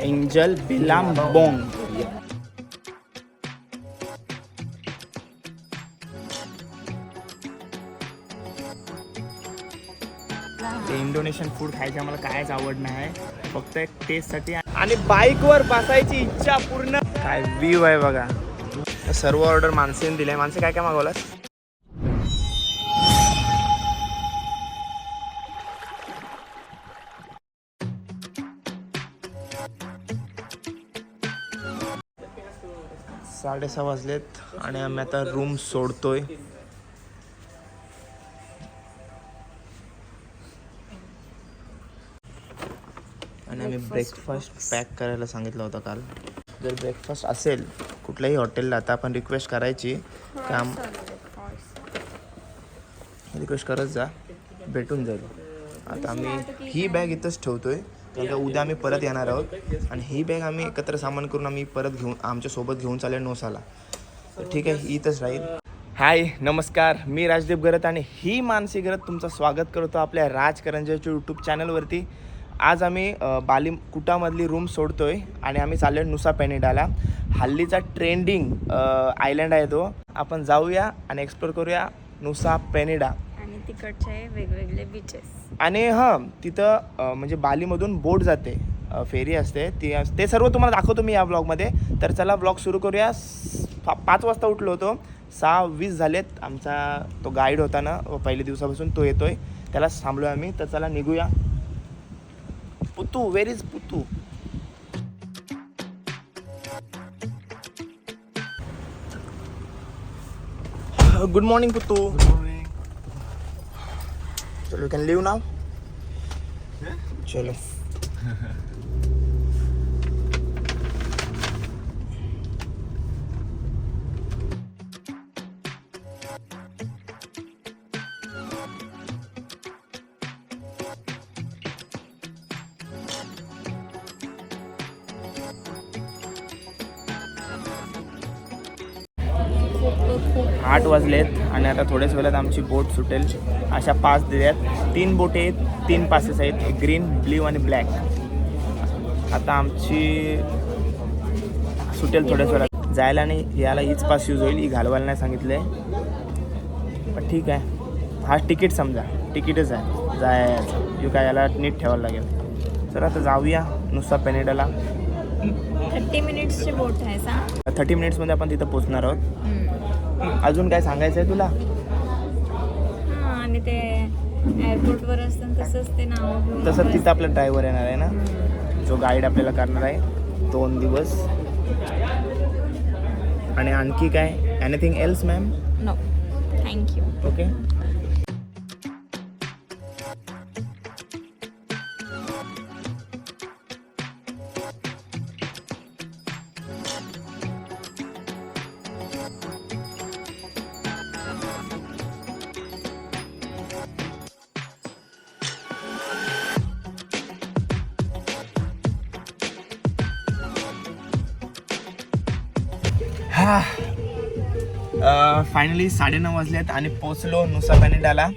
Angel बिलाम बोंग ते Indonesian food खायचं आम्हाला कायच आवड नाही. फक्त एक टेस्टसाठी आणि बाईकवर बसायची इच्छा पूर्ण. काय व्ह्यू आहे बघा. सर्व ऑर्डर माणसेने दिले. माणसे काय काय मागवलं साडेसहा वाजलेत आणि आम्ही आता रूम सोडतोय. आणि आम्ही ब्रेकफास्ट पॅक करायला सांगितलं होतं काल. जर ब्रेकफास्ट असेल कुठल्याही हॉटेलला आता आपण रिक्वेस्ट करायची. काम रिक्वेस्ट करत जा. भेटून जाईल. आता आम्ही ही बॅग इथंच ठेवतोय. कारण का उद्या आम्ही परत येणार आहोत. आणि ही बॅग आम्ही एकत्र सामान करून आम्ही परत घेऊन आमच्यासोबत घेऊन चालेल नोसाला. तर ठीक आहे ही इथंच राहील. हाय नमस्कार. मी राजदीप गरत आणि ही मानसी गरत तुमचं स्वागत करतो आपल्या राजकरंजाच्या यूट्यूब चॅनलवरती आज आम्ही बाली कुटामधली रूम सोडतोय आणि आम्ही चाललोय नुसा पेनिडाला. हल्लीचा ट्रेंडिंग आयलँड आहे तो. आपण जाऊया आणि एक्सप्लोर करूया नुसा पेनिडा. आणि तिकडचे वेगवेगळे बीचेस आणि हां तिथं म्हणजे बालीमधून बोट जाते. फेरी असते. ती ते सर्व तुम्हाला दाखवतो मी या ब्लॉगमध्ये. तर चला ब्लॉग सुरू करूया. पाच वाजता उठलो होतो. सहा वीस झालेत. आमचा तो गाईड होता ना पहिल्या दिवसापासून तो येतोय. त्याला थांबलो आम्ही. तर चला निघूया. Putu where is Putu? Good morning Putu. चलो कैन लिव नाउ चलो आठ वाजलेत आणि आता थोड्याच वेळात आमची बोट सुटेल. अशा पाच दिल्यात तीन बोटी आहेत तीन पासेस आहेत. ग्रीन ब्ल्यू आणि ब्लॅक आता आमची सुटेल थोड्याच वेळात. जायला आणि याला हीच पास यूज होईल. ही घालवायला नाही सांगितलं. आहे पण ठीक आहे. हा तिकीट समजा. तिकीटच आहे. जायचं. यू काय याला नीट ठेवायला लागेल. तर आता जाऊया. नुसता पेनेडाला थर्टी मिनिट्सची बोट आहे थर्टी मिनिट्समध्ये आपण तिथं पोचणार आहोत. अजून काय सांगायचं आहे तुला? हां आणि ते एअरपोर्टवर असतं तसंच ते नाव घेऊन तसं तिथं आपला ड्रायव्हर येणार आहे ना? जो गाईड आपल्याला करणार आहे दोन दिवस. आणि आणखी काय? Anything else ma'am no thank you okay finally साडेनऊ वाजलेत आणि पोचलो नुसा पॅनेटाला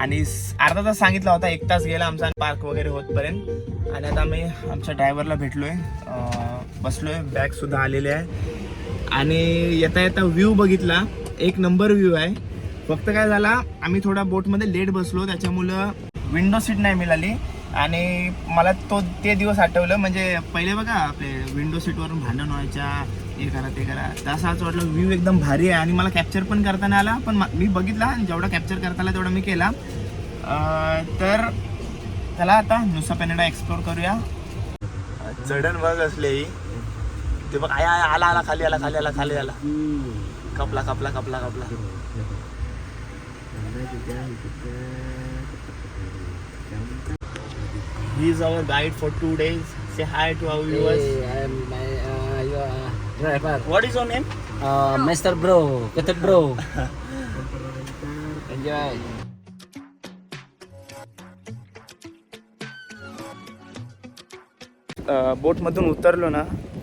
आणि अर्धा तास सांगितला होता एक तास गेला आमचा पार्क वगैरे होतपर्यंत. आणि आता आम्ही आमच्या ड्रायव्हरला भेटलो आहे बसलोय आहे बॅगसुद्धा आलेले आहे. आणि येता येता व्ह्यू बघितला एक नंबर व्ह्यू आहे. फक्त काय झाला आम्ही थोडा बोटमध्ये लेट बसलो त्याच्यामुळं विंडो सीट नाही मिळाली. आणि मला तो ते दिवस आठवलं म्हणजे पहिले बघा आपले विंडो सीटवरून भांडण व्हायच्या हे करा ते करा. तसं असं वाटलं व्ह्यू एकदम भारी आहे. आणि मला कॅप्चर पण करताना आला. पण मा- मी बघितला आणि जेवढा कॅप्चर करता आला तेवढा मी केला. अं, तर त्याला आता नुसा पेनेडा एक्सप्लोर करूया. जडण बघ असले. ते बघ आया आया, आला आला खाली आला खाली आला खाली आला. कपला कपला कपला कपला. He is our guide for two days. Say hi to our viewers. Hey, I'm my uh, your uh, driver. What is your name? Uh, Mr. Bro, Ketut Bro. Enjoy. बोटमधून उतरलो ना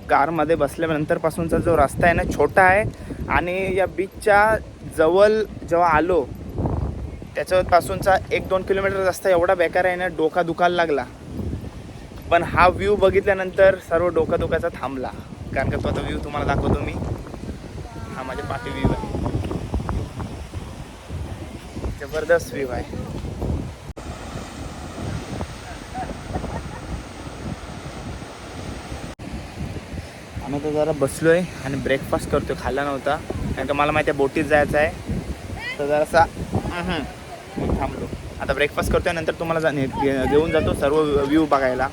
कारमध्ये बसल्यानंतरपासूनचा जो रस्ता आहे ना छोटा आहे आणि या बीचच्या जवळ जेव्हा आलो त्याच्यापासूनचा एक दोन किलोमीटर रस्ता एवढा बेकार आहे ना डोका दुखायला लागला पण हा व्ह्यू बघितल्यानंतर सर्व डोका डोक्याचा थांबला कारण का तो आता व्ह्यू तुम्हाला दाखवतो मी. हा माझ्या पाठी व्ह्यू आहे जबरदस्त व्ह्यू आहे. आम्ही तर जरा बसलो आहे आणि ब्रेकफास्ट करतो खाल्ला नव्हता. कारण का मला माहिती आहे बोटीत जायचं आहे. तर जरासा थांबलो. आता ब्रेकफास्ट करतोय नंतर तुम्हाला जा- घेऊन जातो सर्व व्ह्यू बघायला.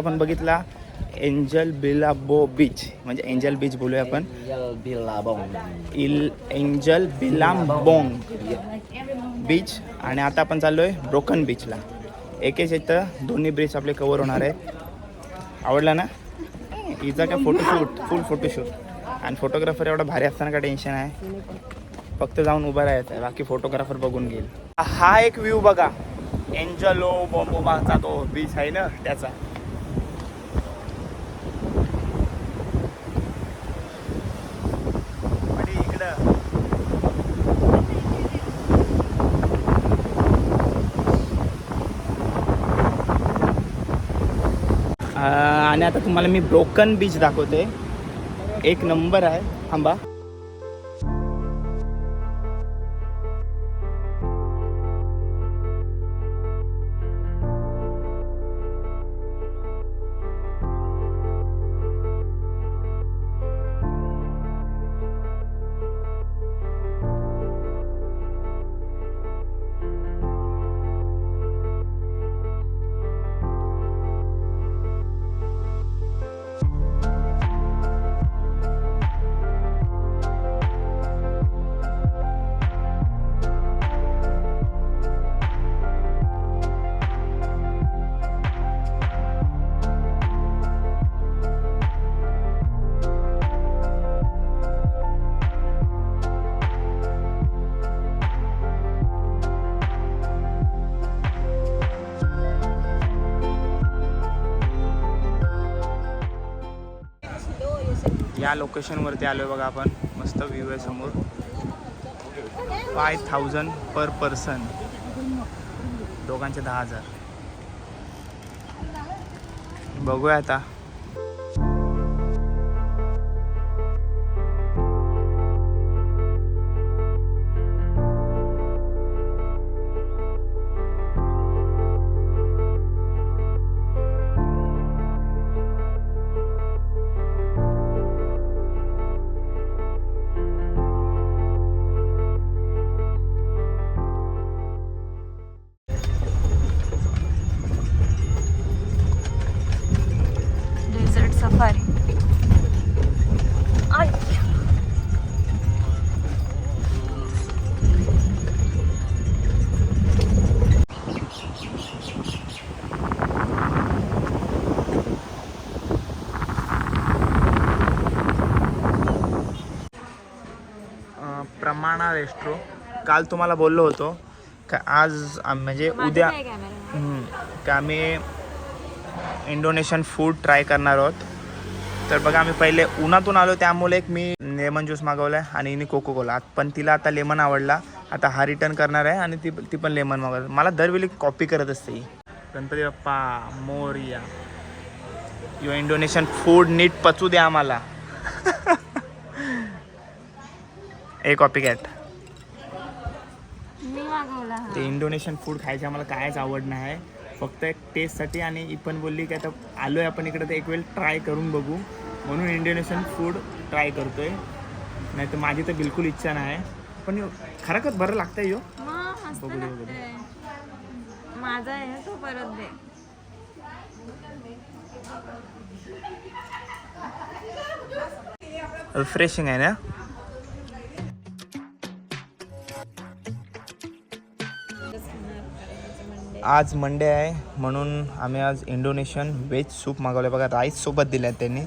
आपण बघितला एंजल बिलाबो बीच. म्हणजे एंजल बीच बोलूया आपण. इल एंजल बिलाबोंग बीच. आणि आता आपण चाललोय ब्रोकन बीचला. एकेच इथं दोन्ही ब्रिज आपले कवर होणार आहेत आवडला ना? हिचा काय फोटोशूट फुल फोटोशूट आणि फोटोग्राफर एवढा भारी असताना काय टेन्शन आहे. फक्त जाऊन उभा राहायचं आहे. बाकी फोटोग्राफर बघून घेईल. हा एक व्ह्यू बघा. एंजलो बॉम्बोबाचा तो बीच आहे ना त्याचा आणि इकडं अं, आणि आता तुम्हाला मी ब्रोकन बीच दाखवते. एक नंबर आहे. थांबा. या लोकेशनवरती आलो आहे बघा आपण. मस्त व्ह्यू आहे समोर. फाय थाउजंड पर पर्सन दोघांचे दहा हजार. बघूया आता. रेस्ट्रो काल तुम्हाला बोललो होतो का आज म्हणजे उद्या का आम्ही इंडोनेशियन फूड ट्राय करणार आहोत. तर बघा आम्ही पहिले उन्हातून आलो त्यामुळे एक मी लेमन ज्यूस मागवला आहे आणि हिने कोको कोला पण तिला आता लेमन आवडला. आता हा रिटर्न करणार आहे आणि ती ती पण लेमन मागवलं मला दरवेळी कॉपी करत असते ही. Ganpati Bappa Morya. Your Indonesian food नीट पचू द्या आम्हाला. ए कॉपी कॅट मी मागवला हा. ते इंडोनेशियन फूड खायचे आम्हाला कायच आवड नाही. फक्त एक टेस्टसाठी आणि ही पण बोलली की आता आलोय आपण इकडे तर एक वेळ ट्राय करून बघू. म्हणून इंडोनेशियन फूड ट्राय करतोय. नाही तर माझी तर बिलकुल इच्छा नाही. पण खरंच बरं लागतंय यो. मग मस्त बघू दे, बघू दे. लागतंय. माझा आहे तो परत दे. रिफ्रेशिंग आहे ना? आज मंडे आहे म्हणून आम्ही आज इंडोनेशियन व्हेज सूप मागवलं बघा राईस सोबत दिले आहेत त्यांनी.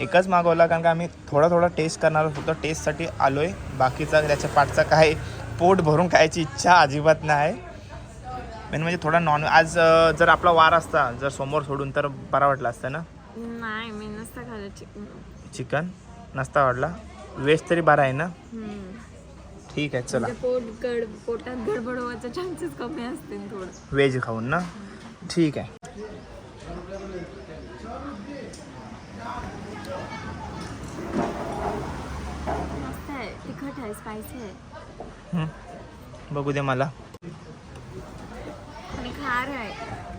एकच मागवला कारण का आम्ही थोडा थोडा टेस्ट करणार होतो टेस्टसाठी आलो आहे बाकीचा त्याच्या पाठचा काय पोट भरून खायची इच्छा अजिबात नाही. मेन म्हणजे थोडा नॉन आज जर आपला वार असता जर समोर सोडून तर बरा वाटला असता ना? नाही मी नसतं खाल्लं चिकन चिकन नसता वाटला वेज तरी बरा आहे ना? ठीक आहे चला. म्हणजे पोट गड पोटात गडबड व्हायचे चान्सेस कमी असतील थोडं. व्हेज खाऊन ना? ठीक आहे. मस्त आहे तिखट आहे स्पायसी आहे. हं. बघू दे मला. आणि खार आहे.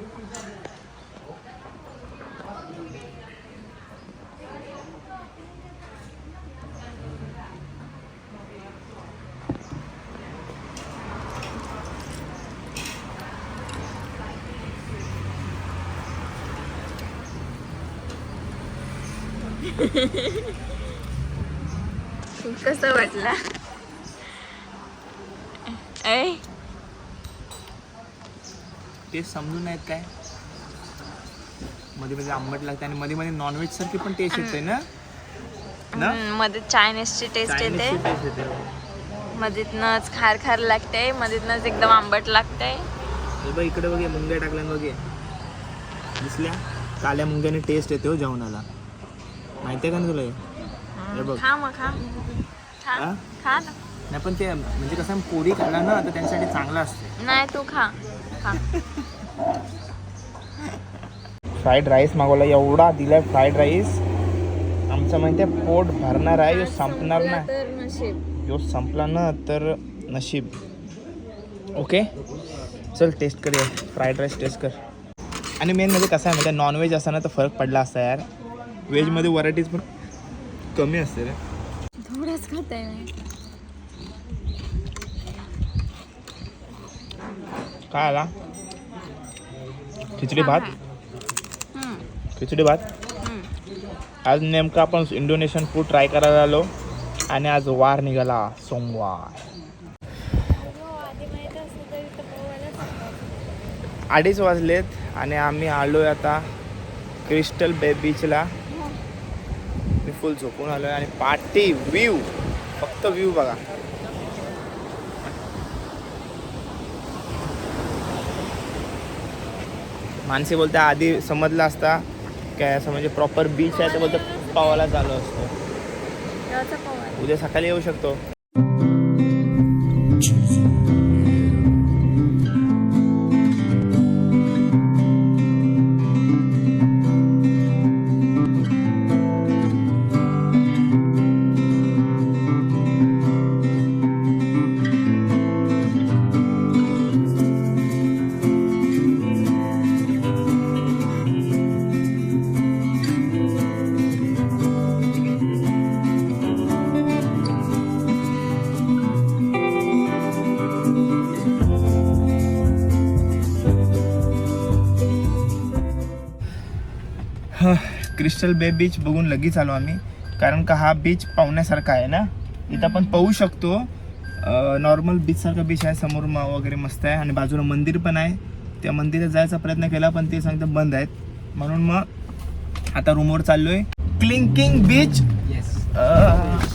कसं वाटला? ऐ. ते समजून नाहीत काय? मध्ये मध्ये आंबट लागते आणि मध्ये मध्ये नॉनव्हेज सारखी पण टेस्ट येते ना? मध्ये चायनीजची टेस्ट येते. taste येते मधीतनच खार खार लागते मधीतनच एकदम आंबट लागते. हे बघ इकडे बघे मुंग्या टाकल्या बघे दिसल्या? काल्या मुंग्याने टेस्ट येते हो जेवणाला. माहिती आहे का ना तुला हे? हे बघ. खा मग खा. खा. हा? खा. ना नाही पण ते म्हणजे कसं पोरी खाल्ला ना तर त्यांच्यासाठी चांगलं असते. नाही तू खा. खा. फ्राईड राईस मागवला एवढा दिलाय फ्राईड राईस आमचं माहिती आहे पोट भरणार आहे ह्यो संपणार संपला नाही. तर नशीब. ह्यो संपला ना तर नशीब. ओके चल टेस्ट करूया फ्राईड राईस टेस्ट कर. आणि मेन म्हणजे कसं आहे म्हणजे नॉनव्हेज असताना तर फरक पडला असता यार. व्हेजमध्ये व्हरायटीज पण कमी असते रे. थोडंच खात आहे मी. काय आला? खिचडी भात? खिचडी भात. आज नेमकं आपण इंडोनेशियन फूड ट्राय करायला आलो आणि आज वार निघाला सोमवार. अडीच वाजलेत आणि आम्ही आलोय आता क्रिस्टल बे बीचला फुल झोपून आलोय आणि पार्टी व्ह्यू फक्त व्ह्यू बघा. माणसे बोलते आधी समजलं असता काय असं म्हणजे प्रॉपर बीच आहे तर बोलतो पावाला चालू असतो. आहे? उद्या सकाळी येऊ शकतो. क्रिस्टल बे बीच बघून लगेच आलो आम्ही. कारण का हा बीच पाहुण्यासारखा आहे ना? इथं आपण पाहू शकतो. नॉर्मल बीच सारखा बीच आहे. समोर मा वगैरे मस्त आहे. आणि बाजूला मंदिर पण आहे. त्या मंदिरात जायचा प्रयत्न केला पण ते सांगतं बंद आहेत. म्हणून मग आता रूमवर चाललोय. Kelingking beach.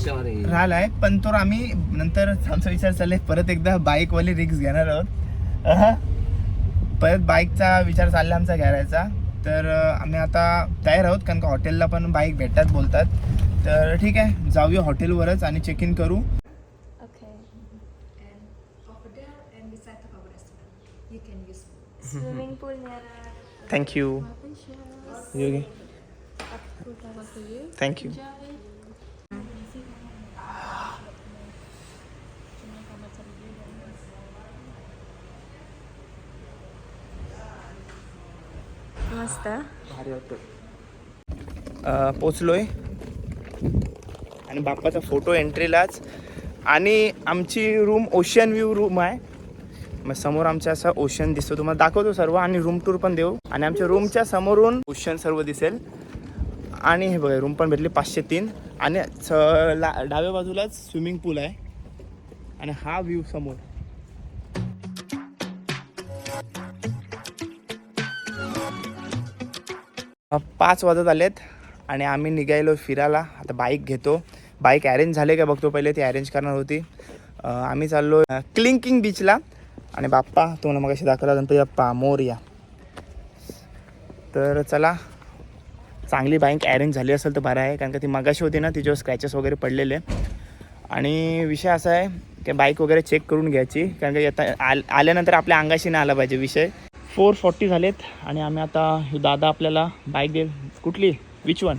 Sorry. राहिलाय. पण तो आम्ही नंतर आमचा विचार चाललाय. परत एकदा बाईकवाली रिक्स घेणार आहोत. परत बाईकचा विचार चालला आमचा घ्यायचा. तर आम्ही आता तयार आहोत कारण का हॉटेलला पण बाईक भेटतात बोलतात. तर ठीक आहे जाऊया हॉटेलवरच आणि चेक इन करू. Thank you Yogi thank you मस्त. पोचलोय. आणि बाप्पाचा फोटो एंट्रीलाच आणि आमची रूम ओशन व्ह्यू रूम आहे. मग समोर आमच्या असं ओशन दिसतो. तुम्हाला दाखवतो सर्व आणि रूम टूर पण देऊ. आणि आमच्या रूमच्या समोरून ओशन सर्व दिसेल. आणि हे बघा रूम पण भेटली पाचशे तीन. आणि डाव्या बाजूलाच स्विमिंग पूल आहे. आणि हा व्ह्यू समोर. पाच वाजत आलेत आणि आम्ही निघायलो फिरायला. आता बाईक घेतो. बाईक अरेंज झाले का बघतो पहिले ती अरेंज करणार होती. आम्ही चाललो क्लिंकिंग बीचला आणि बाप्पा तुम्हाला मग अशी दाखवला गणपती बाप्पा मोरया. तर चला चांगली बाईक अरेंज झाली असेल तर बरं आहे कारण का ती मगाशी होती ना तिच्यावर स्क्रॅचेस वगैरे पडलेले. आणि विषय असा आहे की बाईक वगैरे चेक करून घ्यायची कारण का येता आल आल्यानंतर आपल्या अंगाशी नाही आला पाहिजे विषय. फोर फॉर्टी झालेत आणि आम्ही आता दादा आपल्याला बाईक दे कुठली? Which one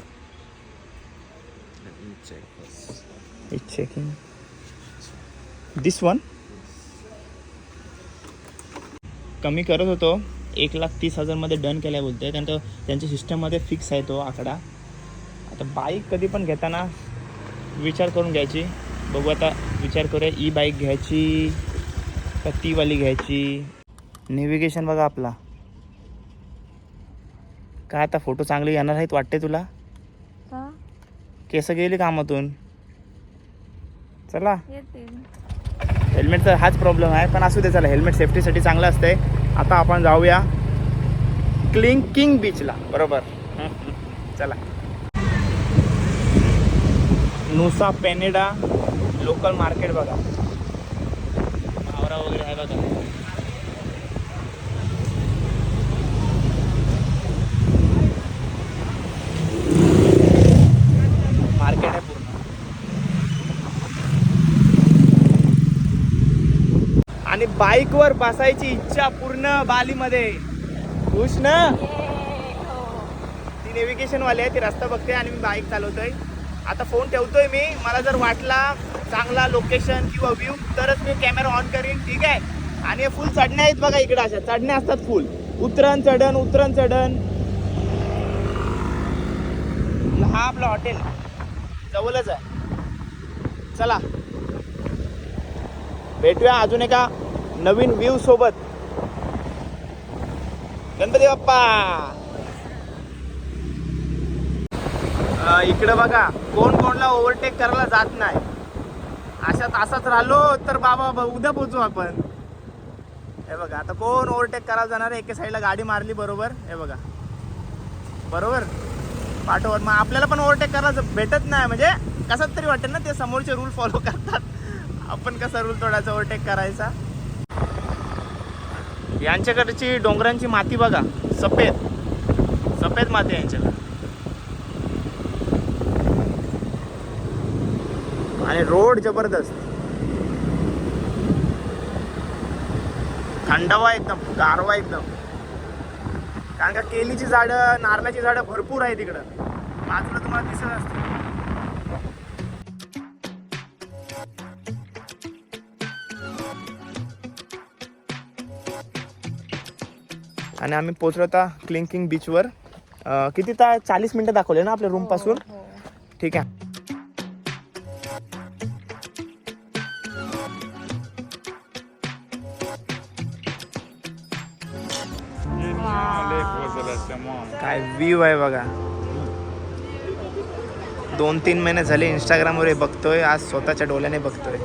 it's checking this one कमी करत होतो. एक लाख तीस हजारमध्ये डन केल्या बोलतोय. कारण तो त्यांच्या सिस्टममध्ये फिक्स आहे तो आकडा. आता बाईक कधी पण घेताना विचार करून घ्यायची. बघू आता विचार करूया. ई बाईक घ्यायची का तीवाली घ्यायची? नेव्हिगेशन बघा आपला. काय आता फोटो चांगले येणार आहेत वाटते तुला? का? केस गेली कामातून. चला. हेल्मेटचा हाच प्रॉब्लेम आहे पण असू दे चला. हेल्मेट सेफ्टीसाठी चांगलं असतंय. आता आपण जाऊया क्लिंकिंग बीचला बरोबर. चला. नुसा पेनेडा लोकल मार्केट बघा. मावरा वगैरे आहे बघा मार्केट आहे पूर्ण आणि बाईकवर बसायची इच्छा पूर्ण बालीमध्ये. खुश ना? ती नेव्हिगेशन वाली आहे ती रस्ता बघते आणि मी बाईक चालवतोय. आता फोन ठेवतोय मी. मला जर वाटला चांगला लोकेशन किंवा व्ह्यू तरच मी कॅमेरा ऑन करीन ठीक आहे? आणि हे फुल चढण्या आहेत बघा इकडे अशा. चढण्या असतात फुल उतरण चढण उतरण चढण हा आपलं हॉटेल जवळच आहे. चला. भेटूया अजून एका नवीन व्ह्यू सोबत. गणपती बाप्पा! इकडं बघा कोण कोणला ओव्हरटेक करायला जात नाही. अशा तासात राहिलो तर बाबा उद्या पोचू आपण. हे बघा आता कोण ओव्हरटेक करायला जाणार आहे? एके साईडला गाडी मारली बरोबर. हे बघा. बरोबर? पाठवर मग आपल्याला पण ओव्हरटेक करायला भेटत नाही म्हणजे कसं तरी वाटेल ना ते समोरचे रूल फॉलो करतात. आपण कसा रूल तोडायचा ओव्हरटेक करायचा? यांच्याकडची डोंगरांची माती बघा. सफेद. सफेद माती यांच्याकडे. आणि रोड जबरदस्त. थंडावा एकदम गारवा एकदम. कारण का केलीची झाडं नारळाची झाडं भरपूर आहे तिकडं बाजूला तुम्हाला दिसत असतील. आणि आम्ही पोचलो आता क्लिंकिंग बीचवर. अं, किती ता चाळीस मिनटं दाखवले ना आपल्या रूमपासून? ठीक आहे. काय व्ह्यू आहे बघा. दोन तीन महिने झाले इंस्टाग्रामवर हे बघतोय आज स्वतःच्या डोळ्याने बघतोय.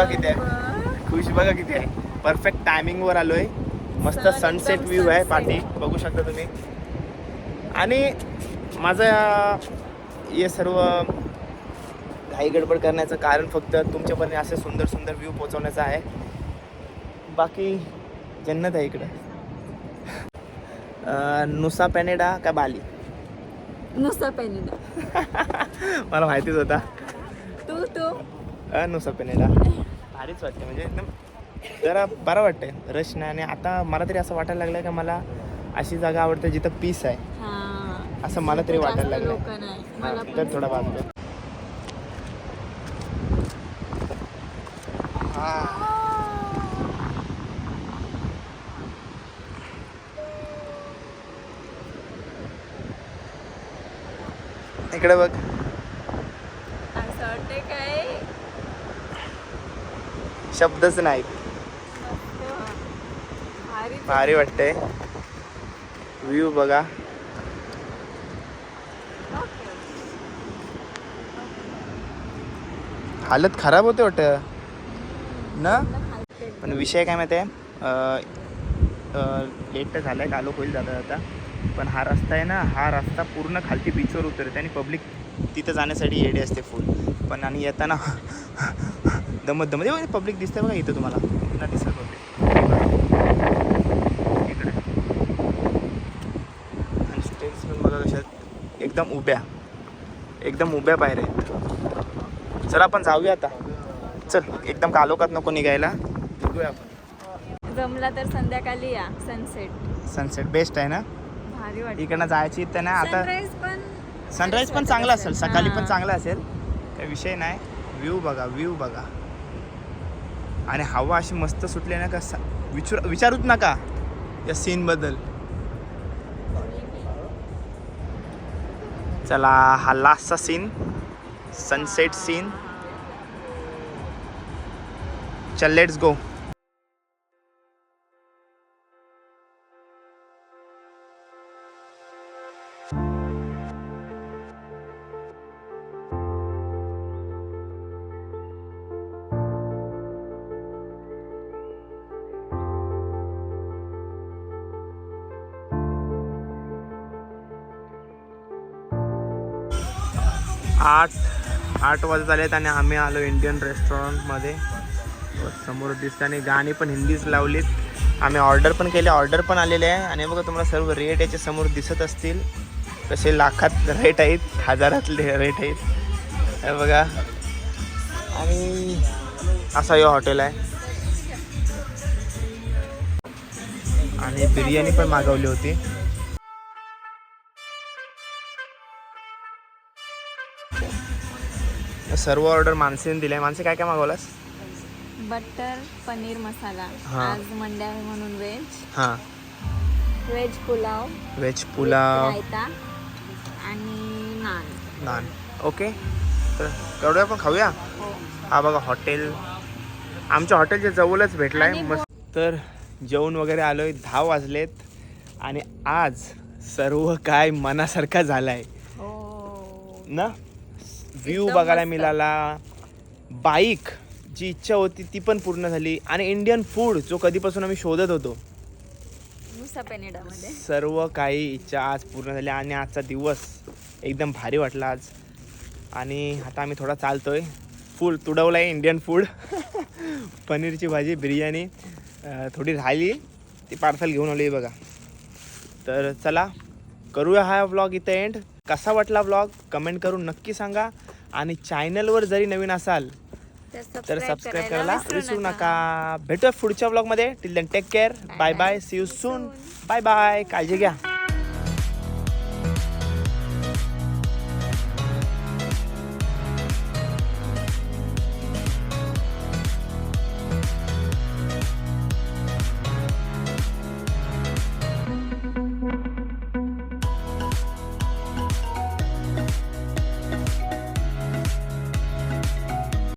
बघा किती आहे. खुश बघा किती आहे. परफेक्ट टायमिंगवर आलोय. मस्त सनसेट व्ह्यू आहे पाठी बघू शकता तुम्ही. आणि माझं हे सर्व घाई गडबड करण्याचं कारण फक्त तुमच्यापर्यंत असे सुंदर सुंदर व्ह्यू पोहोचवण्याचं आहे. बाकी जन्नत आहे इकडं. नुसा पॅनेडा का बाली? नुसता पेनिडा. मला माहितीच होता. तू तू? अ, नुसा पेनेडा. भारीच वाटते. म्हणजे एकदम जरा बरं वाटतंय. रश नाही आणि आता मला तरी असं वाटायला लागलं का मला अशी जागा आवडते जिथं पीस आहे. हा. असं मला तरी वाटायला लागलं तर थोडा हा. इकडे बघ असं वाटतंय काय शब्दच नाहीत. भारी भारी वाटते व्ह्यू बघा. हालत खराब होते वाटत. ना? पण विषय काय माहिती आहे लेट तर झालं आहे कालो होईल जाता जाता पण हा रस्ता आहे ना हा रस्ता पूर्ण खालती बीचवर उतरते आणि पब्लिक तिथं जाण्यासाठी येडे असते फुल पण आणि येताना दमत दमत पब्लिक दिसते बघा इथं तुम्हाला. पुन्हा दिसत होते इकडे. आणि स्टेप्स पण बघा कशात एकदम उभ्या. एकदम उभ्या पायऱ्या आहेत. चल आपण जाऊया आता. चल एकदम कालोखात नको निघायला. निघूया आपण. जमला तर संध्याकाळी या सनसेट सनसेट बेस्ट आहे ना? भारी वाटत. इकडनं जायची इथं ना आता सनराईज पण चांगला असेल. सकाळी पण हां. चांगला असेल. त्या विषय नाही. व्ह्यू बघा व्ह्यू बघा. आणि हवा अशी मस्त सुटली ना का स- विचार विचारूच नका या सीनबद्दल चला हा लास्टचा सीन सनसेट सीन चल लेट्स गो आठ आठ वाजत आलेत आणि आम्ही आलो इंडियन रेस्टॉरंटमध्ये समोर दिसतं आणि गाणी पण हिंदीच लावलीत. आम्ही ऑर्डर पण केले ऑर्डर पण आलेले आहे. आणि बघा तुम्हाला सर्व रेट याच्या समोर दिसत असतील. कसे लाखात रेट आहेत हजारातले रेट आहेत. हे बघा. आणि असा हे हॉटेल आहे. आणि बिर्याणी पण मागवली होती. सर्व ऑर्डर माणसेने दिले. माणसे काय काय मागवलास? बटर पनीर मसाला. हा. आज मंडे आहे म्हणून व्हेज. हां. व्हेज पुलाव. व्हेज पुलाव. रायता. आणि नान. नान. ओके. तर करूया आपण खाऊया? हो. हा बघा हॉटेल. आमच्या हॉटेलच्या जवळच भेटलाय. आणि मस्त. तर जेवण वगैरे आलोय दहा वाजलेत. आणि आज सर्व काय मनासारखा झालाय. हो. ना? व्ह्यू बघायला. मिळाला. बाईक जी इच्छा होती ती पण पूर्ण झाली. आणि इंडियन फूड जो कधीपासून आम्ही शोधत होतो. सर्व काही इच्छा आज पूर्ण झाली आणि आजचा दिवस एकदम भारी वाटला आज. आणि आता आम्ही थोडा चालतोय. फूड तुडवलं आहे इंडियन फूड पनीरची भाजी बिर्याणी थोडी राहिली. ती पार्सल घेऊन आली बघा. तर चला करूया हा व्लॉग इथं एंड कसा वाटला व्लॉग कमेंट करून नक्की सांगा. आणि चॅनलवर जरी नवीन असाल तर सबस्क्राईब करायला विसरू नका. भेटूया पुढच्या व्लॉगमध्ये till then take care bye bye see you soon bye bye काळजी घ्या.